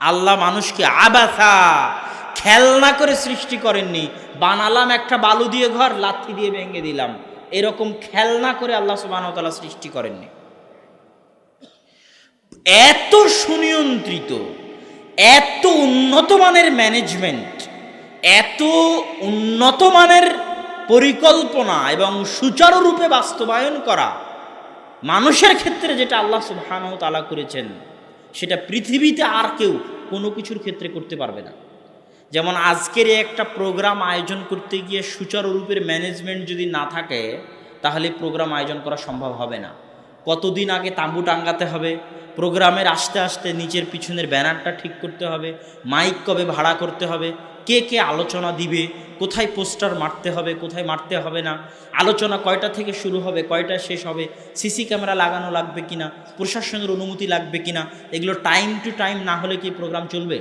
আল্লাহ মানুষকে আবাসা, খেলনা করে সৃষ্টি করেননি। বানালাম একটা বালু দিয়ে ঘর, লাথি দিয়ে ভেঙে দিলাম। এরকম খেলনা করে আল্লাহ সুবাহতালা সৃষ্টি করেননি। এত সুনিয়ন্ত্রিত, এত উন্নত মানের ম্যানেজমেন্ট, এত উন্নত মানের পরিকল্পনা এবং সুচারুরূপে বাস্তবায়ন করা, মানুষের ক্ষেত্রে যেটা আল্লাহ সুবহানাহু তাআলা করেছেন সেটা পৃথিবীতে আর কেউ কোনো কিছুর ক্ষেত্রে করতে পারবে না। যেমন আজকের একটা প্রোগ্রাম আয়োজন করতে গিয়ে সুচারুরূপের ম্যানেজমেন্ট যদি না থাকে, তাহলে প্রোগ্রাম আয়োজন করা সম্ভব হবে না। কতদিন আগে তাঁবু টাঙ্গাতে হবে, প্রোগ্রামের আস্তে আস্তে নিচের পিছনের ব্যানারটা ঠিক করতে হবে, মাইক কবে ভাড়া করতে হবে কে কে আলোচনা দিবে, কোথায় পোস্টার মারতে হবে, কোথায় মারতে হবে না, আলোচনা কয়টা থেকে শুরু হবে, কয়টা শেষ হবে, সিসি ক্যামেরা লাগানো লাগবে কিনা, প্রশাসনের অনুমতি লাগবে কিনা, এগুলো টাইম টু টাইম না হলে কি প্রোগ্রাম চলবে?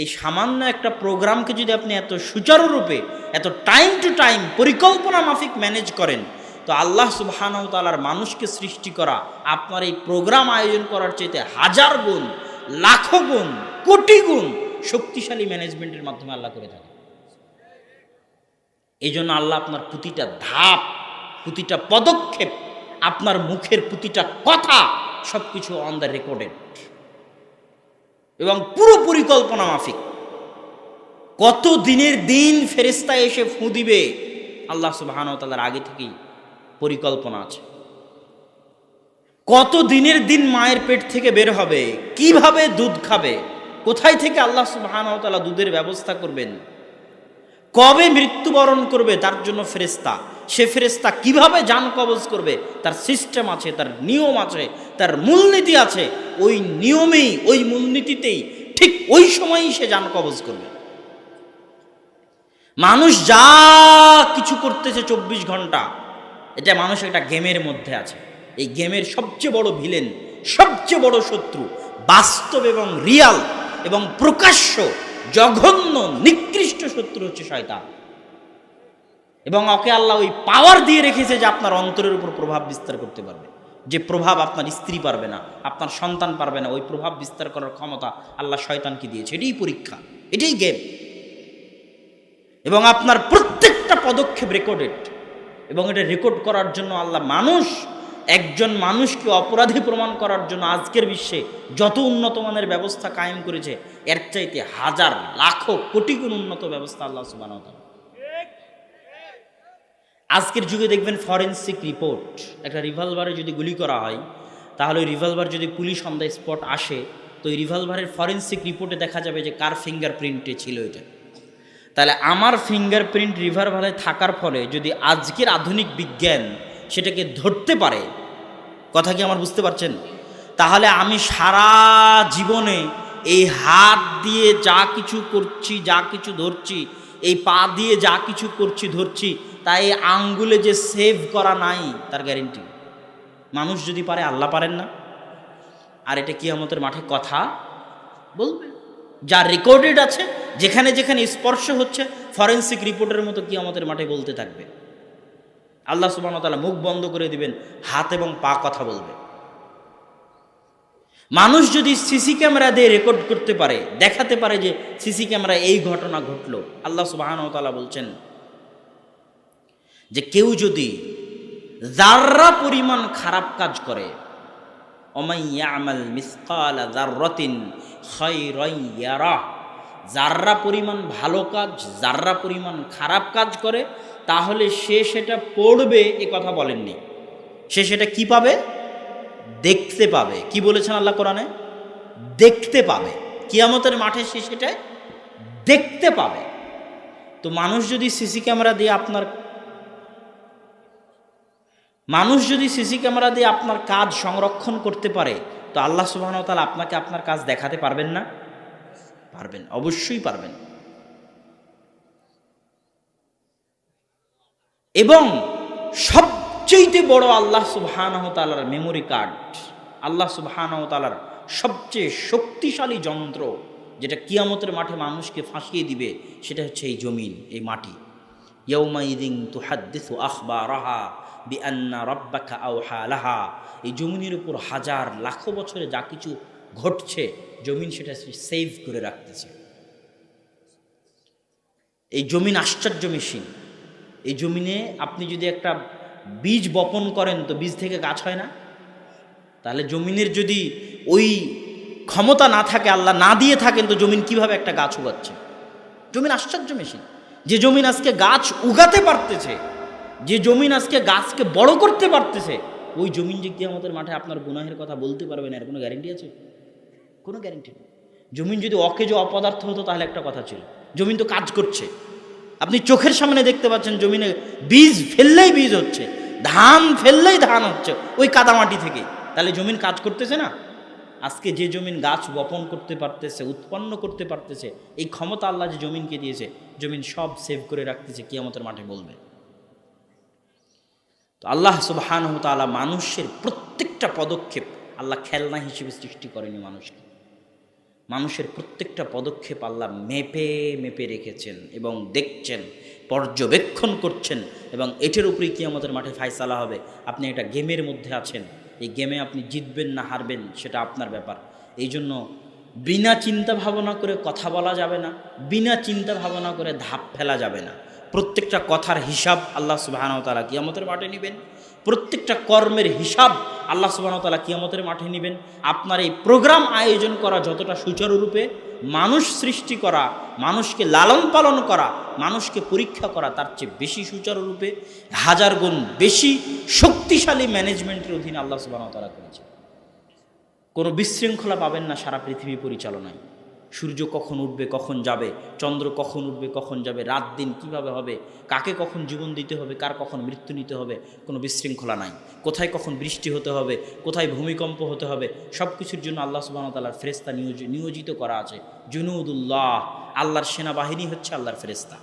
এই সামান্য একটা প্রোগ্রামকে যদি আপনি এত সুচারুরূপে, এত টাইম টু টাইম পরিকল্পনা মাফিক ম্যানেজ করেন, তো আল্লাহ সুবহানাহু তালার মানুষকে সৃষ্টি করা, আপনার এই প্রোগ্রাম আয়োজন করার চাইতে হাজার গুণ, লাখো গুণ, কোটি গুণ শক্তিশালী ম্যানেজমেন্টের মাধ্যমে আল্লাহ করে থাকে। এই জন্য আল্লাহ আপনার প্রতিটা ধাপ, প্রতিটা পদক্ষেপ, আপনার মুখের প্রতিটা কথা সব কিছু অন দ্য রেকর্ডেড এবং পুরো পরিকল্পনা মাফিক। কত দিনের দিন ফেরেস্তা এসে ফু দিবে, আল্লাহ সুবাহানতালার আগে থেকেই পরিকল্পনা আছে। কত দিনের দিন মায়ের পেট থেকে বের হবে, কীভাবে দুধ খাবে কোথায় থেকে আল্লাহ সুবাহানতালা দুধের ব্যবস্থা করবেন? কবে মৃত্যুবরণ করবে? তার জন্য ফেরেস্তা সে ফেরেস্তা কীভাবে যান কবজ করবে? তার সিস্টেম আছে, তার নিয়ম আছে, তার মূলনীতি আছে। ওই নিয়মেই, ওই মূলনীতিতেই ঠিক ওই সময়ই সে যান কবজ করবে। মানুষ যা কিছু করতেছে চব্বিশ ঘণ্টা, এটা মানুষ একটা গেমের মধ্যে আছে। এই গেমের সবচেয়ে বড় ভিলেন সবচেয়ে বড় শত্রু, বাস্তব এবং রিয়াল এবং প্রকাশ্য, জঘন্য, নিকৃষ্ট শত্রু হচ্ছে শয়তান। এবং ওকে আল্লাহ ওই পাওয়ার দিয়ে রেখেছে যে আপনার অন্তরের উপর প্রভাব বিস্তার করতে পারবে। যে প্রভাব আপনার স্ত্রী পারবে না, আপনার সন্তান পারবে না, ওই প্রভাব বিস্তার করার ক্ষমতা আল্লাহ শয়তানকে দিয়েছে। এটাই পরীক্ষা, এটাই গেম এবং আপনার প্রত্যেকটা পদক্ষেপ রেকর্ডেড এবং এটা রেকর্ড করার জন্য আল্লাহ মানুষ একজন মানুষকে অপরাধী প্রমাণ করার জন্য আজকের বিশ্বে যত উন্নত মানের ব্যবস্থা কায়েম করেছে, এর চাইতে হাজার, লাখো, কোটি গুণ উন্নত ব্যবস্থা আল্লাহ সুবাহ আজকের যুগে দেখবেন ফরেন্সিক রিপোর্ট একটা রিভলভারে যদি গুলি করা হয়, তাহলে ওই রিভলভার যদি পুলিশ অন দ্য স্পট আসে, তো ওই রিভলভারের ফরেন্সিক রিপোর্টে দেখা যাবে যে কার ফিঙ্গারপ্রিন্টে ছিল এটা। তাহলে আমার ফিঙ্গারপ্রিন্ট রিভলভারে থাকার ফলে যদি আজকের আধুনিক বিজ্ঞান সেটাকে ধরতে পারে কথা কি আমার বুঝতে পারছেন? তাহলে আমি সারা জীবনে এই হাত দিয়ে যা কিছু করছি, যা কিছু ধরছি, এই পা দিয়ে যা কিছু করছি, ধরছি, তাই এই আঙ্গুলে যে সেভ করা নাই, তার গ্যারেন্টি মানুষ যদি পারে, আল্লাহ পারেন না। আর এটা কিয়ামতের মাঠে কথা বলবে। যা রেকর্ডেড আছে, যেখানে যেখানে স্পর্শ হচ্ছে ফরেন্সিক রিপোর্টের মতো কিয়ামতের মাঠে বলতে থাকবে। আল্লাহ সুবাহতালা মুখ বন্ধ করে দিবেন, হাত এবং পা কথা বলবে। মানুষ যদি সিসি ক্যামেরা দিয়ে রেকর্ড করতে পারে, দেখাতে পারে যে সিসি ক্যামেরা এই ঘটনা ঘটলো, আল্লাহ সুবাহানতালা বলছেন যে কেউ যদি যার্রা পরিমাণ খারাপ কাজ করে অমাইয়ামাল মিসকাল জাররতিন খৈরয়ারা যার্রা পরিমাণ ভালো কাজ, যাররা পরিমাণ খারাপ কাজ করে, তাহলে সে সেটা পড়বে, এ কথা বলেননি। সে সেটা কি পাবে? দেখতে পাবে। কি বলেছেন আল্লাহ কোরআনে? দেখতে পাবে। কিয়ামতের মাঠে সে সেটা দেখতে পাবে। তো মানুষ যদি সিসি ক্যামেরা দিয়ে আপনার মানুষ যদি সিসি ক্যামেরা দিয়ে আপনার কাজ সংরক্ষণ করতে পারে, তো আল্লাহ সুবাহন তাহলে আপনাকে আপনার কাজ দেখাতে পারবেন না। পারবেন, অবশ্যই পারবেন। এবং সবচেয়ে বড় আল্লাহ সুবহানাহ মেমোরি কার্ড আল্লাহ সুবহানাহ তালার সবচেয়ে শক্তিশালী যন্ত্র যেটা কিয়ামতের মাঠে মানুষকে ফাঁসিয়ে দিবে, সেটা হচ্ছে এই জমিন, এই মাটি। ইয়ৌমাইদিন তুহাদ্দিসু আখবা রাহা বিআন্না রব্বাকা আওহা লাহা। এই জমিনের উপর হাজার, লাখো বছরে যা কিছু ঘটছে জমিন সেটা সেভ করে রাখতেছে। এই জমিন আশ্চর্য মেশিন এই জমিনে আপনি যদি একটা বীজ বপন করেন, তো বীজ থেকে গাছ হয় না? তাহলে জমিনের যদি ওই ক্ষমতা না থাকে, আল্লাহ না দিয়ে থাকেন, তো জমিন কীভাবে একটা গাছ উগাচ্ছে? জমিন আশ্চর্য মেশিন যে জমিন আজকে গাছ উগাতে পারতেছে, যে জমিন আজকে গাছকে বড় করতে পারতেছে, ওই জমিন যে কি আমাদের মাঠে আপনার গুনাহের কথা বলতে পারবেন, এর কোনো গ্যারেন্টি আছে? কোনো গ্যারেন্টি নেই। জমিন যদি অকেজো অপদার্থ হতো তাহলে একটা কথা ছিল, জমিন তো কাজ করছে। আপনি চোখের সামনে দেখতে পাচ্ছেন জমিনে বীজ ফেললেই বীজ হচ্ছে, ধান ফেললেই ধান হচ্ছে, ওই কাদামাটি থেকে। তাহলে জমিন কাজ করতেছে না? আজকে যে জমিন গাছ বপন করতে পারতেছে, উৎপন্ন করতে পারতেছে, এই ক্ষমতা আল্লাহ যে জমিনকে দিয়েছে, জমিন সব সেভ করে রাখতেছে, কিয়ামতের মাঠে বলবে। তো আল্লাহ সুবহান তাআলা মানুষের প্রত্যেকটা পদক্ষেপ আল্লাহ খেলনা হিসেবে সৃষ্টি করেনি মানুষকে। মানুষের প্রত্যেকটা পদক্ষেপ আল্লাহ মেপে মেপে রেখেছেন এবং দেখছেন, পর্যবেক্ষণ করছেন এবং এটার উপরেই কি আমাদের মাঠে ফায়সালা হবে। আপনি একটা গেমের মধ্যে আছেন, এই গেমে আপনি জিতবেন না হারবেন সেটা আপনার ব্যাপার। এই জন্য বিনা চিন্তা ভাবনা করে কথা বলা যাবে না, বিনা চিন্তা ভাবনা করে ধাপ ফেলা যাবে না। প্রত্যেকটা কথার হিসাব আল্লাহ সুবাহানতালা কিয়ামতের মাঠে নেবেন, প্রত্যেকটা কর্মের হিসাব আল্লাহ সুবাহতালা কিয়ামতের মাঠে নেবেন। আপনার এই প্রোগ্রাম আয়োজন করা যতটা সুচারুরূপে, মানুষ সৃষ্টি করা, মানুষকে লালন পালন করা, মানুষকে পরীক্ষা করা, তার চেয়ে বেশি সুচারুরূপে হাজার গুণ বেশি শক্তিশালী ম্যানেজমেন্টের অধীনে আল্লাহ সুবাহতালা করেছে কোনো বিশৃঙ্খলা পাবেন না সারা পৃথিবী পরিচালনায়। সূর্য কখন উঠবে, কখন যাবে, চন্দ্র কখন উঠবে, কখন যাবে, রাত দিন কীভাবে হবে, কাকে কখন জীবন দিতে হবে, কার কখন মৃত্যু নিতে হবে, কোনো বিশৃঙ্খলা নাই। কোথায় কখন বৃষ্টি হতে হবে, কোথায় ভূমিকম্প হতে হবে সব কিছুর জন্য আল্লাহ সুবাহতাল্লাহর ফেরেস্তা নিয়োজিত করা আছে। জুনুদুল্লাহ, আল্লাহর সেনাবাহিনী হচ্ছে আল্লাহর ফেরেস্তা